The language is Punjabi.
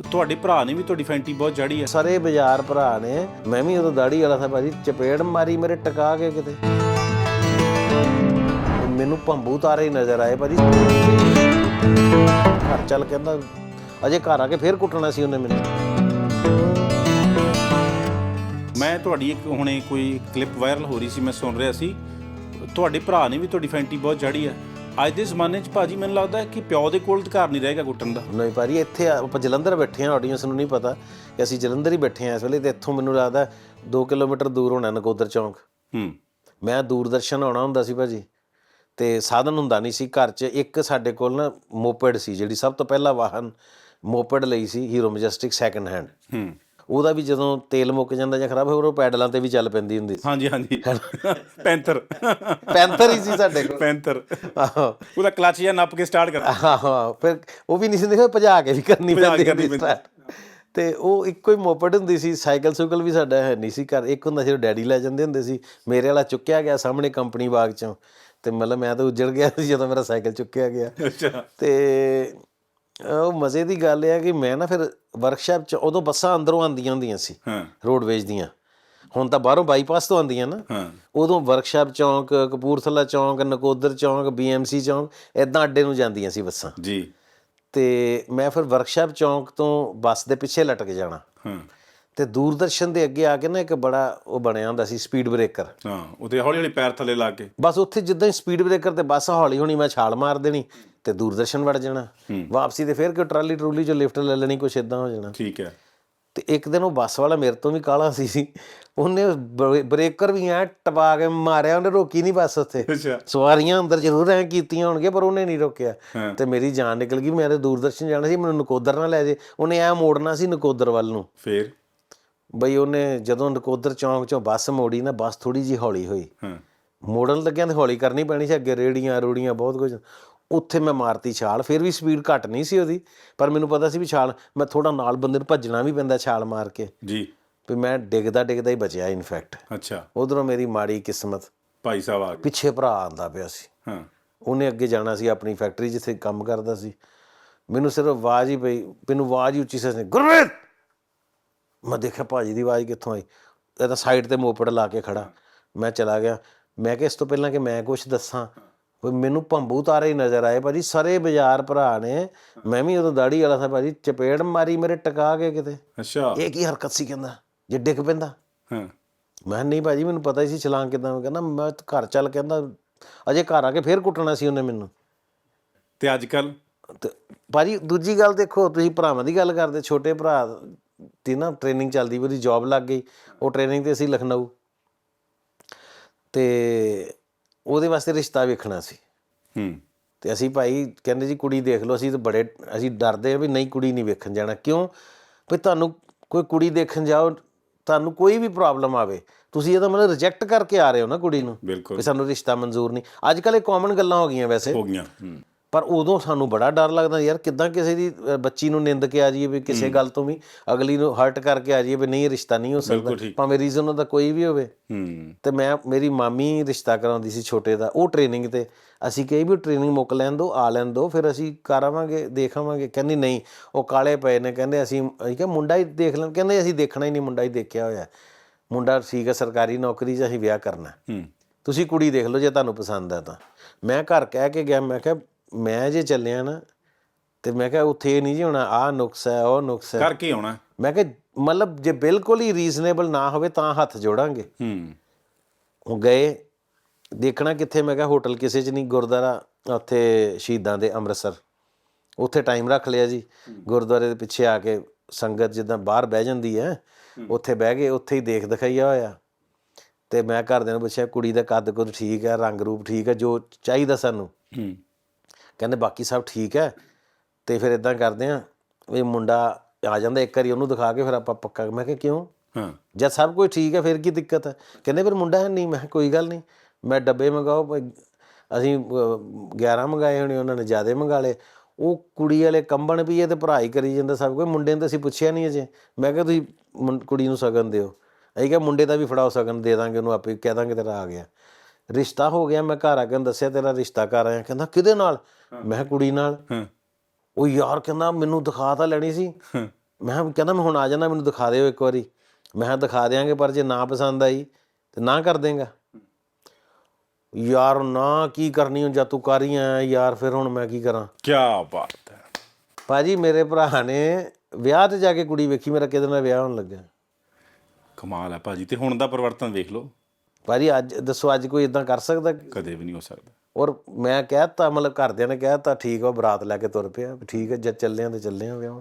ਤੁਹਾਡੇ ਭਰਾ ਨੇ ਵੀ ਤੁਹਾਡੀ ਫੈਂਟੀ ਬਹੁਤ ਜੜੀ ਹੈ। ਸਾਰੇ ਬਾਜ਼ਾਰ ਭਰਾ ਨੇ ਮੈਂ ਵੀ ਉਦੋਂ ਦਾੜੀ ਵਾਲਾ ਸੀ ਭਾਜੀ ਚਪੇੜ ਮਾਰੀ ਮੇਰੇ ਟਕਾ ਕੇ ਕਿਤੇ। ਮੈਨੂੰ ਭੰਬੂ ਤਾਰੇ ਹੀ ਨਜ਼ਰ ਆਏ ਭਾਜੀ। ਘਰ ਚੱਲ ਕਹਿੰਦਾ ਅਜੇ ਘਰ ਆ ਕੇ ਫੇਰ ਕੁੱਟਣਾ ਸੀ ਉਹਨੇ ਮੈਨੂੰ। ਮੈਂ ਤੁਹਾਡੀ ਇੱਕ ਹੁਣੇ ਕੋਈ ਕਲਿੱਪ ਵਾਇਰਲ ਹੋ ਰਹੀ ਸੀ ਮੈਂ ਸੁਣ ਰਿਹਾ ਸੀ। ਤੁਹਾਡੇ ਭਰਾ ਨੇ ਵੀ ਤੁਹਾਡੀ ਫੈਂਟੀ ਬਹੁਤ ਜੜੀ ਹੈ। ਅੱਜ ਦੇ ਜ਼ਮਾਨੇ 'ਚ ਭਾਜੀ ਮੈਨੂੰ ਲੱਗਦਾ ਕਿ ਪਿਓ ਦੇ ਕੋਲ ਅਧਿਕਾਰ ਨਹੀਂ ਰਹੇਗਾ ਕੁੱਟਣ ਦਾ। ਨਹੀਂ ਭਾਜੀ ਇੱਥੇ ਆਪਾਂ ਜਲੰਧਰ ਬੈਠੇ ਆ ਆਡੀਅנס ਨੂੰ ਨਹੀਂ ਪਤਾ ਕਿ ਅਸੀਂ ਜਲੰਧਰ ਹੀ ਬੈਠੇ ਆ ਇਸ ਵੇਲੇ ਤੇ ਇੱਥੋਂ ਮੈਨੂੰ ਲੱਗਦਾ 2 ਕਿਲੋਮੀਟਰ ਦੂਰ ਹੋਣਾ ਨਕੋਦਰ ਚੌਂਕ। ਹੂੰ। ਮੈਂ ਦੂਰਦਰਸ਼ਨ ਆਉਣਾ ਹੁੰਦਾ ਸੀ ਭਾਜੀ ਤੇ ਸਾਧਨ ਹੁੰਦਾ ਨਹੀਂ ਸੀ ਘਰ 'ਚ। ਇੱਕ ਸਾਡੇ ਕੋਲ ਨਾ ਮੋਪੈਡ ਸੀ ਜਿਹੜੀ ਸਭ ਤੋਂ ਪਹਿਲਾ ਵਾਹਨ ਮੋਪੈਡ ਲਈ ਸੀ ਹੀਰੋ ਮੈਜੈਸਟਿਕ ਸੈਕੰਡ ਹੈਂਡ ਹੂੰ। ਉਹਦਾ ਵੀ ਜਦੋਂ ਤੇਲ ਮੁੱਕ ਜਾਂਦਾ ਜਾਂ ਖਰਾਬ ਹੋ ਉਹ ਪੈਡਲਾਂ ਤੇ ਵੀ ਚੱਲ ਪੈਂਦੀ ਹੁੰਦੀ ਸੀ। ਹਾਂਜੀ ਹਾਂਜੀ। ਪੈਂਥਰ। ਪੈਂਥਰ ਹੀ ਸੀ ਸਾਡੇ ਕੋਲ। ਪੈਂਥਰ। ਆਹੋ। ਉਹਦਾ ਕਲਚ ਜਾਂ ਨੱਪ ਕੇ ਸਟਾਰਟ ਕਰਦਾ ਆਹੋ ਫਿਰ ਉਹ ਵੀ ਨਹੀਂ ਸੀ ਦੇਖੋ ਭਜਾ ਕੇ ਵੀ ਕਰਨੀ ਪੈਂਦੀ। ਤੇ ਉਹ ਇੱਕੋ ਹੀ ਮੋਪਡ ਹੁੰਦੀ ਸੀ। ਸਾਈਕਲ ਸੁਕਲ ਵੀ ਸਾਡਾ ਹੈ ਨਹੀਂ ਸੀ ਘਰ। ਇੱਕ ਹੁੰਦਾ ਸੀ ਉਹ ਡੈਡੀ ਲੈ ਜਾਂਦੇ ਹੁੰਦੇ ਸੀ। ਮੇਰੇ ਵਾਲਾ ਚੁੱਕਿਆ ਗਿਆ ਸਾਹਮਣੇ ਕੰਪਨੀ ਬਾਗ ਚੋਂ। ਤੇ ਮਤਲਬ ਮੈਂ ਤਾਂ ਉੱਜੜ ਗਿਆ ਸੀ ਜਦੋਂ ਮੇਰਾ ਸਾਈਕਲ ਚੁੱਕਿਆ ਗਿਆ। ਅੱਛਾ। ਤੇ ਉਹ ਮਜ਼ੇ ਦੀ ਗੱਲ ਇਹ ਹੈ ਕਿ ਮੈਂ ਨਾ ਫਿਰ ਵਰਕਸ਼ਾਪ ਚ ਉਦੋਂ ਬੱਸਾਂ ਅੰਦਰੋਂ ਆਉਂਦੀਆਂ ਹੁੰਦੀਆਂ ਸੀ ਹਾਂ। ਰੋਡਵੇਜ ਦੀਆਂ। ਹੁਣ ਤਾਂ ਬਾਹਰੋਂ ਬਾਈਪਾਸ ਤੋਂ ਆਉਂਦੀਆਂ ਨਾ। ਹਾਂ। ਉਦੋਂ ਵਰਕਸ਼ਾਪ ਚੌਂਕ ਕਪੂਰਥਲਾ ਚੌਂਕ ਨਕੋਦਰ ਚੌਂਕ ਬੀਐਮਸੀ ਚੌਂਕ ਇਦਾਂ ਅੱਡੇ ਨੂੰ ਜਾਂਦੀਆਂ ਸੀ ਬੱਸਾਂ। ਜੀ। ਤੇ ਮੈਂ ਫਿਰ ਵਰਕਸ਼ਾਪ ਚੌਂਕ ਤੋਂ ਬੱਸ ਦੇ ਪਿੱਛੇ ਲਟਕ ਜਾਣਾ। ਹਾਂ। ਤੇ ਦੂਰਦਰਸ਼ਨ ਦੇ ਅੱਗੇ ਆ ਕੇ ਨਾ ਇੱਕ ਬੜਾ ਉਹ ਬਣਿਆ ਹੁੰਦਾ ਸੀ ਸਪੀਡ ਬ੍ਰੇਕਰ ਹਾਂ ਉਹਦੇ ਹੌਲੀ ਹੌਲੀ ਪੈਰ ਥੱਲੇ ਲਾ ਕੇ। ਬਸ ਉੱਥੇ ਜਿੱਦਾਂ ਹੀ ਸਪੀਡ ਬ੍ਰੇਕਰ ਤੇ ਬੱਸ ਹੌਲੀ ਹੋਣੀ ਮੈਂ ਛਾਲ ਮਾਰ ਦੇਣੀ। ਤੇ ਦੂਰਦਰਸ਼ਨ ਵੜ ਜਾਣਾ। ਵਾਪਸੀ ਤੇ ਫੇਰ ਕਿ ਟਰਾਲੀ ਟਰੂਲੀ ਚੋਂ ਲਿਫਟ ਲੈ ਲੈਣੀ ਕੁਛ ਇਦਾਂ ਹੋ ਜਾਣਾ। ਠੀਕ ਹੈ। ਤੇ ਇੱਕ ਦਿਨ ਉਹ ਬੱਸ ਵਾਲਾ ਮੇਰੇ ਤੋਂ ਵੀ ਕਾਲਾ ਸੀ। ਸੀ ਉਹਨੇ ਬਰੇ- ਬ੍ਰੇਕਰ ਵੀ ਐ ਟਪਾ ਕੇ ਮਾਰਿਆ ਉਹਨੇ ਰੋਕੀ ਨਹੀਂ ਬੱਸ ਉੱਥੇ। ਸਵਾਰੀਆਂ ਅੰਦਰ ਜ਼ਰੂਰ ਐ ਕੀਤੀਆਂ ਹੋਣਗੀਆਂ ਪਰ ਉਹਨੇ ਨਹੀਂ ਰੋਕਿਆ। ਤੇ ਮੇਰੀ ਜਾਨ ਨਿਕਲ ਗਈ ਮੈਂ ਤੇ ਦੂਰਦਰਸ਼ਨ ਜਾਣਾ ਸੀ ਮੈਨੂੰ ਨਕੋਦਰ ਨਾ ਲੈ ਜੇ। ਉਹਨੇ ਐ ਮੋੜਨਾ ਸੀ ਨਕੋਦਰ ਵੱਲ ਨੂੰ। ਫੇਰ? ਬਈ ਉਹਨੇ ਜਦੋਂ ਨਕੋਦਰ ਚੌਂਕ ਚੋਂ ਬੱਸ ਮੋੜੀ ਨਾ ਬੱਸ ਥੋੜੀ ਜੀ ਹੌਲੀ ਹੋਈ। ਮੋੜਨ ਲੱਗਿਆ ਤੇ ਹੌਲੀ ਕਰਨੀ ਪੈਣੀ ਸੀ ਅੱਗੇ ਰੇੜੀਆਂ ਰੂੜੀਆਂ ਬਹੁਤ ਕੁਝ ਉੱਥੇ ਮੈਂ ਮਾਰਤੀ ਛਾਲ ਫਿਰ ਵੀ ਸਪੀਡ ਘੱਟ ਨਹੀਂ ਸੀ ਉਹਦੀ ਪਰ ਮੈਨੂੰ ਪਤਾ ਸੀ ਵੀ ਛਾਲ ਮੈਂ ਥੋੜਾ ਨਾਲ ਬੰਦੇ ਨੂੰ ਭੱਜਣਾ ਵੀ ਪੈਂਦਾ ਛਾਲ ਮਾਰ ਕੇ। ਜੀ। ਵੀ ਮੈਂ ਡਿੱਗਦਾ ਡਿੱਗਦਾ ਹੀ ਬਚਿਆ ਇਨਫੈਕਟ ਅੱਛਾ। ਉਧਰੋਂ ਮੇਰੀ ਮਾੜੀ ਕਿਸਮਤ। ਭਾਈ ਸਾਹਿਬ ਆ ਗਏ। ਪਿੱਛੇ ਭਰਾ ਆਂਦਾ ਪਿਆ ਸੀ। ਹਾਂ। ਉਹਨੇ ਅੱਗੇ ਜਾਣਾ ਸੀ ਆਪਣੀ ਫੈਕਟਰੀ ਜਿੱਥੇ ਕੰਮ ਕਰਦਾ ਸੀ। ਮੈਨੂੰ ਸਿਰਫ ਆਵਾਜ਼ ਹੀ ਪਈ ਮੈਨੂੰ ਆਵਾਜ਼ ਹੀ ਉੱਚੀ ਸੀ ਗੁਰਮੀਤ! ਮੈਂ ਦੇਖਿਆ ਭਾਜੀ ਦੀ ਆਵਾਜ਼ ਕਿੱਥੋਂ ਆਈ। ਇਹ ਤਾਂ ਸਾਈਡ ਤੇ ਮੋਪੜ ਲਾ ਕੇ ਖੜਾ। ਮੈਂ ਚਲਾ ਗਿਆ। ਮੈਂ ਕਿਹਾ ਇਸ ਤੋਂ ਪਹਿਲਾਂ ਕਿ ਮੈਂ ਕੁਝ ਦੱਸਾਂ? ਵੀ ਮੈਨੂੰ ਭੰਬੂ ਤਾਰੇ ਹੀ ਨਜ਼ਰ ਆਏ ਭਾਜੀ ਸਾਰੇ ਬਾਜ਼ਾਰ ਭਰਾ ਨੇ। ਮੈਂ ਵੀ ਉਦੋਂ ਦਾੜੀ ਵਾਲਾ ਸੀ ਭਾਜੀ ਚਪੇੜ ਮਾਰੀ ਮੇਰੇ ਟਕਾ ਕੇ ਕਿਤੇ। ਅੱਛਾ। ਇਹ ਕੀ ਹਰਕਤ ਸੀ ਕਹਿੰਦਾ? ਜੇ ਡਿੱਗ ਪੈਂਦਾ। ਹਾਂ। ਮੈਂ ਨਹੀਂ ਭਾਜੀ ਮੈਨੂੰ ਪਤਾ ਹੀ ਸੀ ਛਲਾਂਗ ਕਿਦਾਂ ਮੈਂ ਕਹਿੰਦਾ। ਮੈਂ ਤਾਂ ਘਰ ਚੱਲ ਕਹਿੰਦਾ ਅਜੇ ਘਰ ਆ ਕੇ ਫੇਰ ਕੁੱਟਣਾ ਸੀ ਉਹਨੇ ਮੈਨੂੰ। ਤੇ ਅੱਜ ਕੱਲ ਤੇ ਭਾਜੀ ਦੂਜੀ ਗੱਲ ਦੇਖੋ ਤੁਸੀਂ ਭਰਾਵਾਂ ਦੀ ਗੱਲ ਕਰਦੇ ਛੋਟੇ ਭਰਾ ਦੀ ਨਾ ਟ੍ਰੇਨਿੰਗ ਚੱਲਦੀ ਉਹਦੀ ਜੌਬ ਲੱਗ ਗਈ। ਉਹ ਟ੍ਰੇਨਿੰਗ ਤੇ ਅਸੀਂ ਲਖਨਊ। ਤੇ ਉਹਦੇ ਵਾਸਤੇ ਰਿਸ਼ਤਾ ਵੇਖਣਾ ਸੀ। ਹੂੰ। ਤੇ ਅਸੀਂ ਭਾਈ ਕਹਿੰਦੇ ਜੀ ਕੁੜੀ ਦੇਖ ਲਓ ਅਸੀਂ ਤਾਂ ਬੜੇ ਅਸੀਂ ਡਰਦੇ ਆ ਵੀ ਨਹੀਂ ਕੁੜੀ ਨਹੀਂ ਵੇਖਣ ਜਾਣਾ। ਕਿਉਂ? ਵੀ ਤੁਹਾਨੂੰ ਕੋਈ ਕੁੜੀ ਦੇਖਣ ਜਾਓ ਤੁਹਾਨੂੰ ਕੋਈ ਵੀ ਪ੍ਰੋਬਲਮ ਆਵੇ ਤੁਸੀਂ ਇਹਦਾ ਮਤਲਬ ਰਿਜੈਕਟ ਕਰਕੇ ਆ ਰਹੇ ਹੋ ਨਾ ਕੁੜੀ ਨੂੰ। ਬਿਲਕੁਲ। ਵੀ ਸਾਨੂੰ ਰਿਸ਼ਤਾ ਮਨਜ਼ੂਰ ਨਹੀਂ। ਅੱਜ ਕੱਲ ਇਹ ਕਾਮਨ ਗੱਲਾਂ ਹੋ ਗਈਆਂ ਵੈਸੇ। ਹੋ ਗਈਆਂ ਹੂੰ। ਪਰ ਉਦੋਂ ਸਾਨੂੰ ਬੜਾ ਡਰ ਲੱਗਦਾ ਯਾਰ ਕਿਦਾਂ ਕਿਸੇ ਦੀ ਬੱਚੀ ਨੂੰ ਨਿੰਦ ਕੇ ਆ ਜਾਈਏ ਵੀ ਕਿਸੇ ਗੱਲ ਤੋਂ ਵੀ ਅਗਲੀ ਨੂੰ ਹਰਟ ਕਰਕੇ ਆ ਜਾਈਏ ਵੀ ਨਹੀਂ ਰਿਸ਼ਤਾ ਨਹੀਂ ਹੋ ਸਕਦਾ। ਭਾਵੇਂ ਰੀਜ਼ਨ ਉਹਦਾ ਕੋਈ ਵੀ ਹੋਵੇ। ਤੇ ਮੈਂ ਮੇਰੀ ਮਾਮੀ ਰਿਸ਼ਤਾ ਕਰਾਉਂਦੀ ਸੀ ਛੋਟੇ ਦਾ ਉਹ ਟ੍ਰੇਨਿੰਗ ਤੇ। ਅਸੀਂ ਕਹੀ ਵੀ ਟ੍ਰੇਨਿੰਗ ਮੁੱਕ ਲੈਣ ਦੋ ਆ ਲੈਣ ਦੋ ਫਿਰ ਅਸੀਂ ਕਰਾਵਾਂਗੇ ਦੇਖਾਵਾਂਗੇ ਕਹਿੰਦੀ ਨਹੀਂ ਉਹ ਕਾਲੇ ਪਏ ਨੇ ਕਹਿੰਦੇ ਅਸੀਂ ਕਿਹਾ ਮੁੰਡਾ ਹੀ ਦੇਖ ਲੈਣ ਕਹਿੰਦੇ ਅਸੀਂ ਦੇਖਣਾ ਹੀ ਨਹੀਂ ਮੁੰਡਾ ਹੀ ਦੇਖਿਆ ਹੋਇਆ। ਮੁੰਡਾ ਠੀਕ ਹੈ ਸਰਕਾਰੀ ਨੌਕਰੀ 'ਚ ਅਸੀਂ ਵਿਆਹ ਕਰਨਾ। ਤੁਸੀਂ ਕੁੜੀ ਦੇਖ ਲਓ ਜੇ ਤੁਹਾਨੂੰ ਪਸੰਦ ਹੈ ਤਾਂ। ਮੈਂ ਘਰ ਕਹਿ ਕੇ ਗਿਆ ਮੈਂ ਕਿਹਾ ਮੈਂ ਜੇ ਚੱਲਿਆ ਨਾ ਤੇ ਮੈਂ ਕਿਹਾ ਉੱਥੇ ਨਹੀਂ ਜੀ ਹੋਣਾ ਆਹ ਨੁਕਸ ਹੈ ਉਹ ਨੁਕਸ ਹੈ। ਕਰਕੇ ਆਉਣਾ ਮੈਂ ਕਿਹਾ ਮਤਲਬ ਜੇ ਬਿਲਕੁਲ ਹੀ ਰੀਜ਼ਨੇਬਲ ਨਾ ਹੋਵੇ ਤਾਂ ਹੱਥ ਜੋੜਾਂਗੇ। ਹੂੰ। ਉਹ ਗਏ ਦੇਖਣਾ ਕਿੱਥੇ ਮੈਂ ਕਿਹਾ ਹੋਟਲ ਕਿਸੇ 'ਚ ਨਹੀਂ ਗੁਰਦੁਆਰਾ ਉੱਥੇ ਸ਼ਹੀਦਾਂ ਦੇ ਅੰਮ੍ਰਿਤਸਰ। ਉੱਥੇ ਟਾਈਮ ਰੱਖ ਲਿਆ ਜੀ। ਗੁਰਦੁਆਰੇ ਦੇ ਪਿੱਛੇ ਆ ਕੇ ਸੰਗਤ ਜਿੱਦਾਂ ਬਾਹਰ ਬਹਿ ਜਾਂਦੀ ਹੈ ਉੱਥੇ ਬਹਿ ਗਏ ਉੱਥੇ ਹੀ ਦੇਖ ਦਿਖਾਈਆ ਹੋਇਆ। ਤੇ ਮੈਂ ਘਰਦਿਆਂ ਨੂੰ ਪੁੱਛਿਆ ਕੁੜੀ ਦਾ ਕੱਦ ਕੁੱਦ ਠੀਕ ਹੈ ਰੰਗ ਰੂਪ ਠੀਕ ਹੈ ਜੋ ਚਾਹੀਦਾ ਸਾਨੂੰ। ਹੂੰ। ਕਹਿੰਦੇ ਬਾਕੀ ਸਭ ਠੀਕ ਹੈ ਤੇ ਫਿਰ ਇਦਾਂ ਕਰਦੇ ਆ ਵੀ ਮੁੰਡਾ ਆ ਜਾਂਦਾ ਇੱਕ ਵਾਰੀ ਉਹਨੂੰ ਦਿਖਾ ਕੇ ਫਿਰ ਆਪਾਂ ਪੱਕਾ ਮੈਂ ਕਿਹਾ ਕਿਉਂ? ਹਾਂ। ਜਦ ਸਭ ਕੁਝ ਠੀਕ ਹੈ ਫਿਰ ਕੀ ਦਿੱਕਤ ਹੈ? ਕਹਿੰਦੇ ਫਿਰ ਮੁੰਡਾ ਹੈ ਨਹੀਂ ਮੈਂ ਕੋਈ ਗੱਲ ਨਹੀਂ ਮੈਂ ਡੱਬੇ ਮੰਗਾਓ ਭਾਈ। ਅਸੀਂ ਅਹ, 11 ਮੰਗਾਏ ਹੋਣੇ ਉਹਨਾਂ ਨੇ ਜ਼ਿਆਦੇ ਮੰਗਾ ਲਏ। ਉਹ ਕੁੜੀ ਵਾਲੇ ਕੰਬਣ ਵੀ ਇਹ ਤੇ ਭਰਾ ਹੀ ਕਰੀ ਜਾਂਦਾ ਸਭ ਕੁਝ ਮੁੰਡੇ ਨੂੰ ਤਾਂ ਅਸੀਂ ਪੁੱਛਿਆ ਨਹੀਂ ਅਜੇ। ਮੈਂ ਕਿਹਾ ਤੁਸੀਂ ਕੁੜੀ ਨੂੰ ਸਗਨ ਦਿਓ। ਅਸੀਂ ਕਿਹਾ ਮੁੰਡੇ ਦਾ ਵੀ ਫੜਾਓ ਸਗਨ ਦੇ ਦਾਂਗੇ ਉਹਨੂੰ ਆਪੇ ਕਹਿ ਦਾਂਗੇ ਤੇਰਾ ਆ ਗਿਆ। ਰਿਸ਼ਤਾ ਹੋ ਗਿਆ ਮੈਂ ਘਰ ਆ ਕੇ ਦੱਸਿਆ ਤੇਰਾ ਰਿਸ਼ਤਾ ਕਰ ਆਇਆ। ਕਹਿੰਦਾ ਕਿਹਦੇ ਨਾਲ? ਮੈਂ ਕੁੜੀ ਨਾਲ। ਉਹ ਯਾਰ ਕਹਿੰਦਾ ਮੈਨੂੰ ਦਿਖਾ ਤਾਂ ਲੈਣੀ ਸੀ। ਮੈਂ ਕਿਹਾ ਕਹਿੰਦਾ ਮੈਂ ਹੁਣ ਆ ਜਾਣਾ ਮੈਨੂੰ ਦਿਖਾ ਦਿਓ ਇੱਕ ਵਾਰੀ। ਮੈਂ ਕਿਹਾ ਦਿਖਾ ਦਿਆਂਗੇ ਪਰ ਜੇ ਨਾ ਪਸੰਦ ਆਈ ਤੇ ਨਾ ਕਰ ਦੇਂਗਾ। ਯਾਰ ਨਾ ਕੀ ਕਰਨੀ ਹੁਣ ਜਦ ਤੂੰ ਕਰ ਹੀ ਆਇਆ ਯਾਰ ਫਿਰ ਹੁਣ ਮੈਂ ਕੀ ਕਰਾਂ? ਕੀ ਬਾਤ ਹੈ। ਭਾਜੀ ਮੇਰੇ ਭਰਾ ਨੇ ਵਿਆਹ ਤੇ ਜਾ ਕੇ ਕੁੜੀ ਵੇਖੀ ਮੇਰਾ ਕਿਹਦੇ ਨਾਲ ਵਿਆਹ ਹੋਣ ਲੱਗਾ ਕਮਾਲ ਹੈ ਭਾਜੀ ਤੇ ਹੁਣ ਦਾ ਪਰਿਵਰਤਨ ਵੇਖ ਲਓ। ਭਾਜੀ ਅੱਜ ਦੱਸੋ ਅੱਜ ਕੋਈ ਇਦਾਂ ਕਰ ਸਕਦਾ? ਕਦੇ ਵੀ ਨਹੀਂ ਹੋ ਸਕਦਾ। ਔਰ ਮੈਂ ਕਹਿਤਾ ਮਤਲਬ ਘਰਦਿਆਂ ਨੇ ਕਹਿਤਾ ਠੀਕ ਆ ਬਰਾਤ ਲੈ ਕੇ ਤੁਰ ਪਿਆ। ਠੀਕ ਹੈ ਜਦ ਚੱਲੇ ਆ ਤੇ ਚੱਲੇ ਆ ਵਿਆਹ